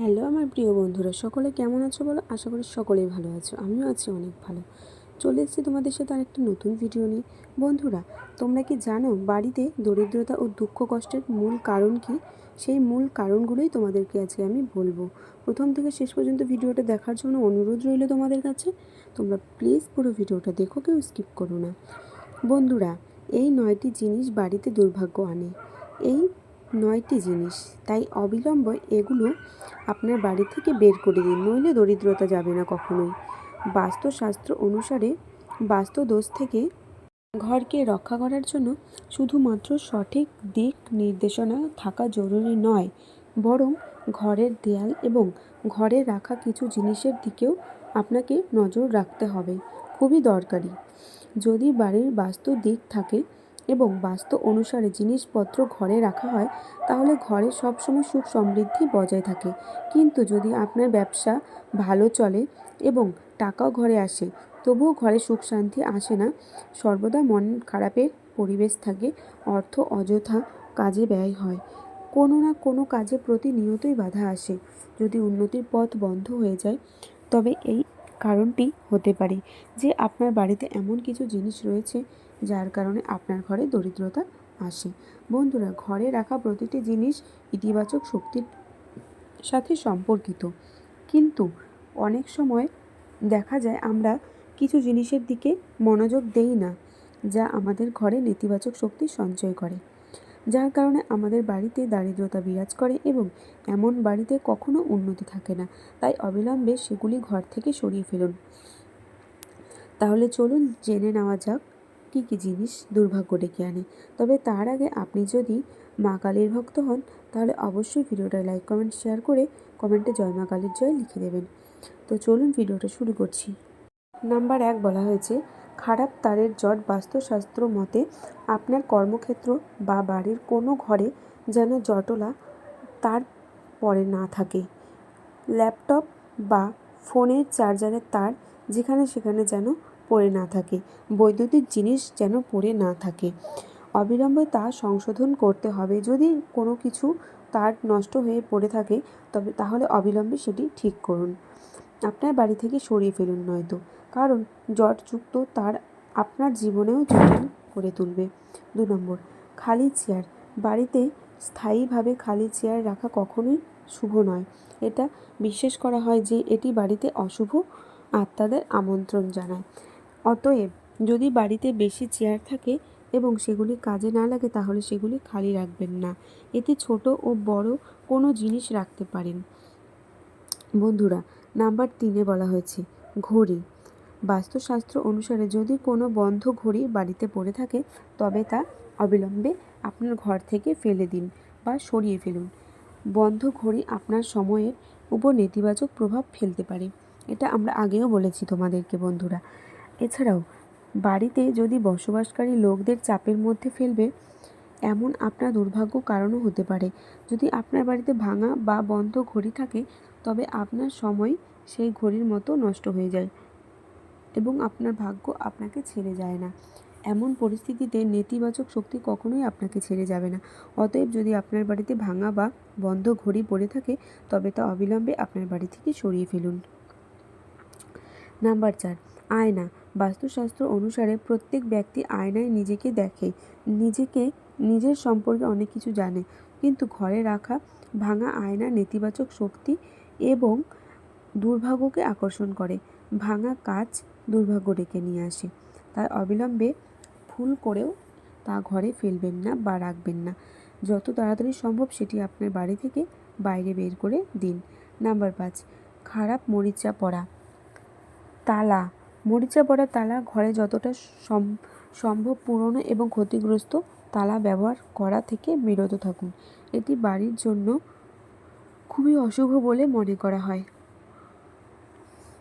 Hello আমার প্রিয় বন্ধুরা, সকলে কেমন আছো বলো? আশা করি সকলেই ভালো আছো, আমিও আছি অনেক ভালো। চলে এসেছি তোমাদের সাথে আরেকটা নতুন ভিডিও নিয়ে। বন্ধুরা, তোমরা কি জানো বাড়িতে দরিদ্রতা ও দুঃখ কষ্টের মূল কারণ কি? সেই মূল কারণগুলোই তোমাদেরকে আজকে আমি বলব। প্রথম থেকে শেষ পর্যন্ত ভিডিওটা দেখার জন্য অনুরোধ রইল তোমাদের কাছে। তোমরা প্লিজ পুরো ভিডিওটা দেখো, কেউ স্কিপ করো না। বন্ধুরা, এই নয়টি জিনিস বাড়িতে দুর্ভাগ্য আনে। এই নয়টি জিনিস। তাই অবিলম্বে এগুলো আপনার বাড়ি থেকে বের করে দিন, নইলে দরিদ্রতা যাবে না কখনোই। বাস্তুশাস্ত্র অনুসারে বাস্তু দোষ থেকে ঘরকে রক্ষা করার জন্য শুধুমাত্র সঠিক দিক নির্দেশনা থাকা জরুরি নয়, বরং ঘরের দেয়াল এবং ঘরে রাখা কিছু জিনিসের দিকেও আপনাকে নজর রাখতে হবে। খুবই দরকারি। যদি বাড়ির বাস্তু দিক থাকে এবং বাস্তু অনুসারে জিনিসপত্র ঘরে রাখা হয়, তাহলে ঘরে সবসময় সুখ সমৃদ্ধি বজায় থাকে। কিন্তু যদি আপনার ব্যবসা ভালো চলে এবং টাকাও ঘরে আসে, তবুও ঘরে সুখ শান্তি আসে না, সর্বদা মন খারাপের পরিবেশ থাকে, অর্থ অযথা কাজে ব্যয় হয়। কোনো না কোনো কাজে প্রতিনিয়তই বাধা আসে। যদি উন্নতির পথ বন্ধ হয়ে যায়, তবে এই কারণটি হতে পারে যে আপনার বাড়িতে এমন কিছু জিনিস রয়েছে যার কারণে আপনার ঘরে দরিদ্রতা আসে। বন্ধুরা, ঘরে রাখা প্রতিটি জিনিস ইতিবাচক শক্তির সাথে সম্পর্কিত। কিন্তু অনেক সময় দেখা যায় আমরা কিছু জিনিসের দিকে মনোযোগ দেই না, যা আমাদের ঘরে নেতিবাচক শক্তি সঞ্চয় করে। যার কারণে আমাদের বাড়িতে দারিদ্রতা বিরাজ করে এবং এমন বাড়িতে কখনো উন্নতি থাকে না। তাই অবিলম্বে সেগুলি ঘর থেকে সরিয়ে ফেলুন। তাহলে চলুন জেনে নেওয়া যাক কী কী জিনিস দুর্ভাগ্য ডেকে আনে। তবে তার আগে আপনি যদি মা কালীর ভক্ত হন, তাহলে অবশ্যই ভিডিওটা লাইক কমেন্ট শেয়ার করে কমেন্টে জয় মা কালীর জয় লিখে দেবেন। তো চলুন ভিডিওটা শুরু করছি। নাম্বার এক বলা হয়েছে, খারাপ তারের জট বাস্তুশাস্ত্র মতে আপনার কর্মক্ষেত্র বা বাড়ির কোনো ঘরে যেন জটলা তার পরে না থাকে। ল্যাপটপ বা ফোনের চার্জারের তার যেখানে সেখানে যেন পড়ে না থাকে, বৈদ্যুতিক জিনিস যেন পড়ে না থাকে। অবিলম্বে তা সংশোধন করতে হবে। যদি কোনো কিছু তার নষ্ট হয়ে পড়ে থাকে, তবে তাহলে অবিলম্বে সেটি ঠিক করুন। আপনার বাড়ি থেকে সরিয়ে ফেলুন নয়তো, কারণ জটযুক্ত তার আপনার জীবনেও জটিল করে তুলবে। দু নম্বর, খালি চেয়ার। বাড়িতে স্থায়ীভাবে খালি চেয়ার রাখা কখনোই শুভ নয়। এটা বিশ্বাস করা হয় যে এটি বাড়িতে অশুভ আত্মাদের আমন্ত্রণ জানায়। অতএব, যদি বাড়িতে বেশি চেয়ার থাকে এবং সেগুলি কাজে না লাগে, তাহলে সেগুলি খালি রাখবেন না। এতে ছোট ও বড় কোনো জিনিস রাখতে পারেন। বন্ধুরা, নাম্বার তিনে বলা হয়েছে, ঘড়ি। বাস্তুশাস্ত্র অনুসারে যদি কোনো বন্ধ ঘড়ি বাড়িতে পড়ে থাকে, তবে তা অবিলম্বে আপনার ঘর থেকে ফেলে দিন বা সরিয়ে ফেলুন। বন্ধ ঘড়ি আপনার সময়ের উপর নেতিবাচক প্রভাব ফেলতে পারে। এটা আমরা আগেও বলেছি তোমাদেরকে, বন্ধুরা। এছাড়াও, বাড়িতে যদি বসবাসকারী লোকদের চাপের মধ্যে ফেলবে, এমন আপনার দুর্ভাগ্য কারণও হতে পারে। যদি আপনার বাড়িতে ভাঙা বা বন্ধ ঘড়ি থাকে, তবে আপনার সময় সেই ঘড়ির মতো নষ্ট হয়ে যায় এবং আপনার ভাগ্য আপনাকে ছেড়ে যায় না। এমন পরিস্থিতিতে নেতিবাচক শক্তি কখনোই আপনাকে ছেড়ে যাবে না। অতএব যদি আপনার বাড়িতে ভাঙা বা বন্ধ ঘড়ি পড়ে থাকে, তবে তা অবিলম্বে আপনার বাড়ি থেকে সরিয়ে ফেলুন। নাম্বার চার, আয়না। বাস্তুশাস্ত্র অনুসারে প্রত্যেক ব্যক্তি আয়নায় নিজেকে দেখে, নিজেকে, নিজের সম্পর্কে অনেক কিছু জানে। কিন্তু ঘরে রাখা ভাঙা আয়না নেতিবাচক শক্তি এবং দুর্ভাগ্যকে আকর্ষণ করে। ভাঙা কাজ দুর্ভাগ্য ডেকে নিয়ে আসে। তাই অবিলম্বে ভুল করেও তা ঘরে ফেলবেন না বা রাখবেন না। যত তাড়াতাড়ি সম্ভব সেটি আপনার বাড়ি থেকে বাইরে বের করে দিন। নাম্বার পাঁচ, খারাপ মরিচা পড়া। তালা মরিচা পড়া তালা ঘরে যতটা সম্ভব পুরনো এবং ক্ষতিগ্রস্ত তালা ব্যবহার করা থেকে বিরত থাকুন। এটি বাড়ির জন্য খুবই অশুভ বলে মনে করা হয়।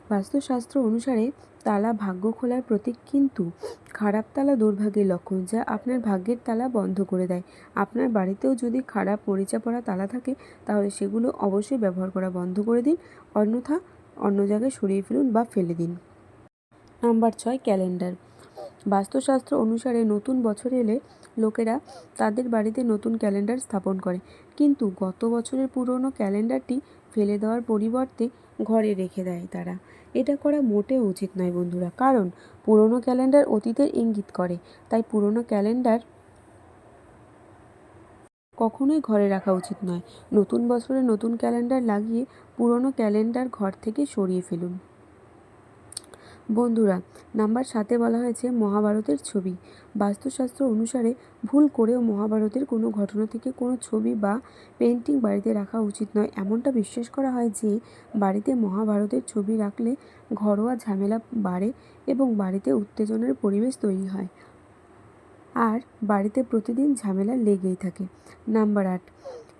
বাস্তুশাস্ত্র অনুসারে তালা ভাগ্য খোলার প্রতীক কিন্তু খারাপ তালা দুর্ভাগ্যের লক্ষণ, যা আপনার ভাগ্যের তালা বন্ধ করে দেয়। আপনার বাড়িতেও যদি খারাপ মরিচা পড়া তালা থাকে, তাহলে সেগুলো অবশ্যই ব্যবহার করা বন্ধ করে দিন। অন্যথা অন্য জায়গায় সরিয়ে ফেলুন বা ফেলে দিন। নাম্বার ছয় ক্যালেন্ডার। বাস্তুশাস্ত্র অনুসারে নতুন বছর এলে লোকেরা তাদের বাড়িতে নতুন ক্যালেন্ডার স্থাপন করে। কিন্তু গত বছরের পুরনো ক্যালেন্ডারটি ফেলে দেওয়ার পরিবর্তে ঘরে রেখে দেয় তারা। এটা করা মোটেও উচিত নয় বন্ধুরা, কারণ পুরনো ক্যালেন্ডার অতীতের ইঙ্গিত করে। তাই পুরনো ক্যালেন্ডার কখনোই ঘরে রাখা উচিত নয়। নতুন বছরে নতুন ক্যালেন্ডার লাগিয়ে পুরনো ক্যালেন্ডার ঘর থেকে সরিয়ে ফেলুন। বন্ধুরা, নাম্বার সাতে বলা হয়েছে মহাভারতের ছবি। বাস্তুশাস্ত্র অনুসারে ভুল করেও মহাভারতের কোনো ঘটনা থেকে কোনো ছবি বা পেন্টিং বাড়িতে রাখা উচিত নয়। এমনটা বিশ্বাস করা হয় যে, বাড়িতে মহাভারতের ছবি রাখলে ঘরোয়া ঝামেলা বাড়ে এবং বাড়িতে উত্তেজনার পরিবেশ তৈরি হয়। আর বাড়িতে প্রতিদিন ঝামেলা লেগেই থাকে। নাম্বার আট,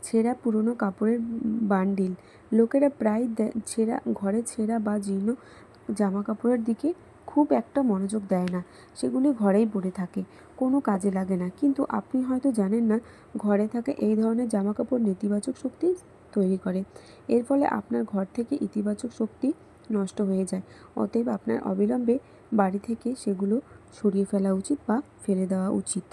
ছেঁড়া পুরনো কাপড়ের বান্ডিল। লোকেরা প্রায় ছেঁড়া, ঘরে ছেঁড়া বা জীর্ণ জামা কাপড়ের দিকে খুব একটা মনোযোগ দেয় না। সেগুলি ঘরেই পড়ে থাকে। কোনো কাজে লাগে না। কিন্তু আপনি হয়তো জানেন না, ঘরে থাকা এই ধরনের জামা কাপড় নেতিবাচক শক্তি তৈরি করে। এর ফলে আপনার ঘর থেকে ইতিবাচক শক্তি নষ্ট হয়ে যায়। অতএব আপনার অবিলম্বে বাড়ি থেকে সেগুলো সরিয়ে ফেলা উচিত বা ফেলে দেওয়া উচিত।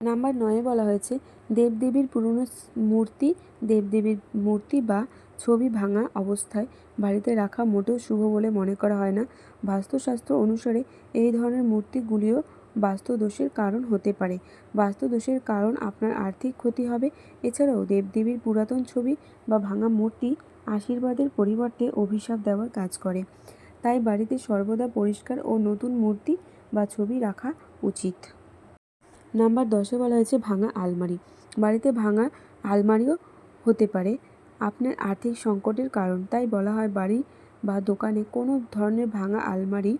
নাম্বার নয়ে বলা হয়েছে, দেবদেবীর পুরনো মূর্তি, দেবদেবীর মূর্তি বা ছবি ভাঙা অবস্থায় বাড়িতে রাখা মোটেও শুভ বলে মনে করা হয় না। বাস্তুশাস্ত্র অনুসারে এই ধরনের মূর্তিগুলিও বাস্তুদোষের কারণ হতে পারে। বাস্তুদোষের কারণ আপনার আর্থিক ক্ষতি হবে। এছাড়াও দেবদেবীর পুরাতন ছবি বা ভাঙা মূর্তি আশীর্বাদের পরিবর্তে অভিশাপ দেওয়ার কাজ করে। তাই বাড়িতে সর্বদা পরিষ্কার ও নতুন মূর্তি বা ছবি রাখা উচিত। নাম্বার দশে বলা হয়েছে ভাঙা আলমারি। বাড়িতে ভাঙা আলমারিও হতে পারে। আপনার আর্থিক সংকটের কারণ, তাই বলা হয় বাড়ি বা দোকানে কোনো ধরনের ভাঙা আলমারি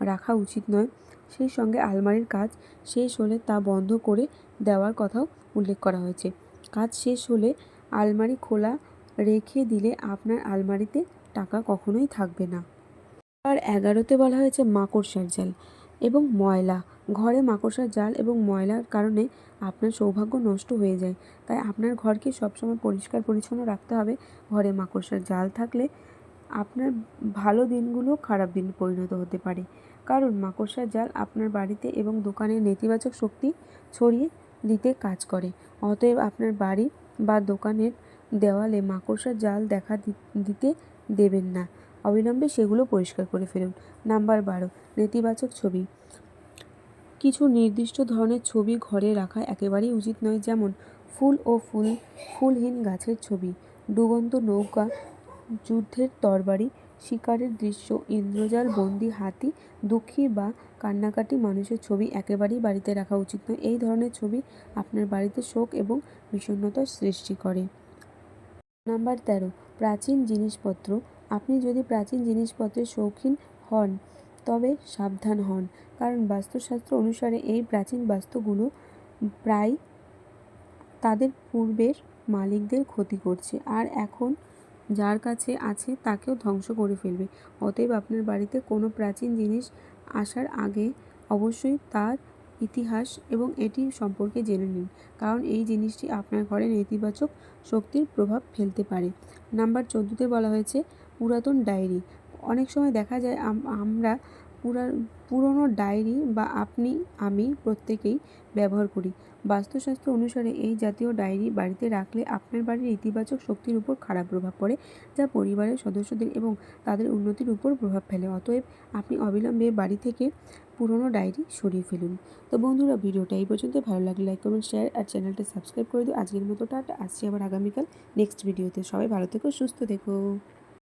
রাখা উচিত নয়। সেই সঙ্গে আলমারির কাজ শেষ হলে তা বন্ধ করে দেওয়ার কথাও উল্লেখ করা হয়েছে। কাজ শেষ হলে আলমারি খোলা রেখে দিলে আপনার আলমারিতে টাকা কখনোই থাকবে না। আর এগারোতে বলা হয়েছে মাকড়সার জাল। এবং ময়লা। ঘরে মাকড়সার জাল এবং ময়লার কারণে আপনার সৌভাগ্য নষ্ট হয়ে যায়। তাই আপনার ঘরকে সবসময় পরিষ্কার পরিচ্ছন্ন রাখতে হবে। ঘরে মাকড়সার জাল থাকলে আপনার ভালো দিনগুলো খারাপ দিন পরিণত হতে পারে। কারণ মাকড়সার জাল আপনার বাড়িতে এবং দোকানে নেতিবাচক শক্তি ছড়িয়ে দিতে কাজ করে। অতএব আপনার বাড়ি বা দোকানের দেওয়ালে মাকড়সার জাল দেখা দিতে দেবেন না। অবিলম্বে সেগুলো পরিষ্কার করে ফেলুন। নাম্বার বারো নেতিবাচক ছবি। কিছু নির্দিষ্ট ধরনের ছবি ঘরে রাখা একেবারেই উচিত নয়, যেমন ফুল ও ফুল, ফুলহীন গাছের ছবি, ডুবন্ত নৌকা, যুদ্ধের তরবারি, শিকারের দৃশ্য, ইন্দ্রজাল, বন্দি হাতি, দুঃখী বা কান্নাকাটি মানুষের ছবি একেবারেই বাড়িতে রাখা উচিত নয়। এই ধরনের ছবি আপনার বাড়িতে শোক এবং বিষণ্ণতার সৃষ্টি করে। নাম্বার তেরো, প্রাচীন জিনিসপত্র। আপনি যদি প্রাচীন জিনিসপত্রের শৌখিন হন তবে সাবধান হন, কারণ বাস্তুশাস্ত্র অনুসারে এই প্রাচীন বাস্তুগুলো প্রায় তাদের পূর্বের মালিকদের ক্ষতি করছে, আর এখন যার কাছে আছে তাকেও ধ্বংস করে ফেলবে। অতএব আপনার বাড়িতে কোনো প্রাচীন জিনিস আসার আগে অবশ্যই তার ইতিহাস এবং এটি সম্পর্কে জেনে নিন, কারণ এই জিনিসটি আপনার ঘরে নেতিবাচক শক্তির প্রভাব ফেলতে পারে। নাম্বার চোদ্দোতে বলা হয়েছে, পুরাতন ডায়েরি। অনেক সময় দেখা যায় আমরা পুরা পুরনো ডায়েরি বা আপনি, আমি প্রত্যেকেই ব্যবহার করি। বাস্তুশাস্ত্র অনুসারে এই জাতীয় ডায়েরি বাড়িতে রাখলে আপনার বাড়ির ইতিবাচক শক্তির উপর খারাপ প্রভাব পড়ে, যা পরিবারের সদস্যদের এবং তাদের উন্নতির উপর প্রভাব ফেলে। অতএব আপনি অবিলম্বে বাড়ি থেকে পুরনো ডায়েরি সরিয়ে ফেলুন। তো বন্ধুরা, ভিডিওটা এই পর্যন্ত। ভালো লাগলে লাইক কমেন্ট শেয়ার আর চ্যানেলটা সাবস্ক্রাইব করে দিও। আজকের মতো টাটা। আসছি আবার আগামীকাল নেক্সট ভিডিওতে সবাই ভালো থেকো, সুস্থ থেকো।